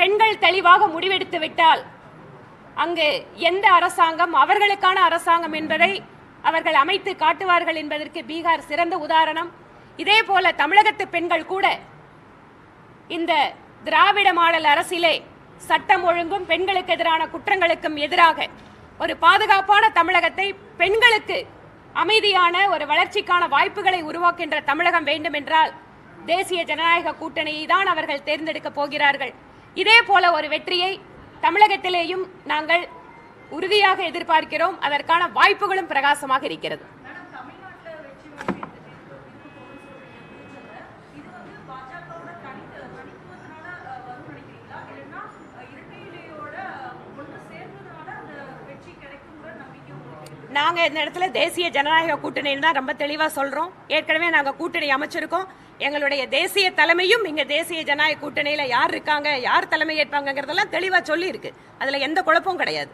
பெண்கள் தெளிவாக முடிவெடுத்து விட்டால் அங்கு எந்த அரசாங்கம் அவர்களுக்கான அரசாங்கம் என்பதை அவர்கள் அமைத்து காட்டுவார்கள் என்பதற்கு பீகார் சிறந்த உதாரணம். இதே போல தமிழகத்து பெண்கள் கூட இந்த திராவிட மாடல் அரசிலே சட்டம் ஒழுங்கும் பெண்களுக்கு எதிரான குற்றங்களுக்கும் எதிராக ஒரு பாதுகாப்பான தமிழகத்தை பெண்களுக்கு அமைதியான ஒரு வளர்ச்சிக்கான வாய்ப்புகளை உருவாக்கின்ற தமிழகம் வேண்டுமென்றால் தேசிய ஜனநாயக கூட்டணியை தான் அவர்கள் தேர்ந்தெடுக்கப் போகிறார்கள். இதே போல ஒரு வெற்றியை தமிழகத்திலேயும் நாங்கள் உறுதியாக எதிர்பார்க்கிறோம். அதற்கான வாய்ப்புகளும் பிரகாசமாக இருக்கிறது. நாங்கள் இந்த இடத்துல தேசிய ஜனநாயக கூட்டணின்னு தான் ரொம்ப தெளிவாக சொல்கிறோம் ஏற்கனவே நாங்கள் கூட்டணி அமைச்சிருக்கோம். எங்களுடைய தேசிய தலைமையும் இங்கே தேசிய ஜனநாயக கூட்டணியில் யார் இருக்காங்க யார் தலைமை ஏற்பாங்கிறதெல்லாம் தெளிவாக சொல்லியிருக்கு. அதில் எந்த குழப்பமும் கிடையாது.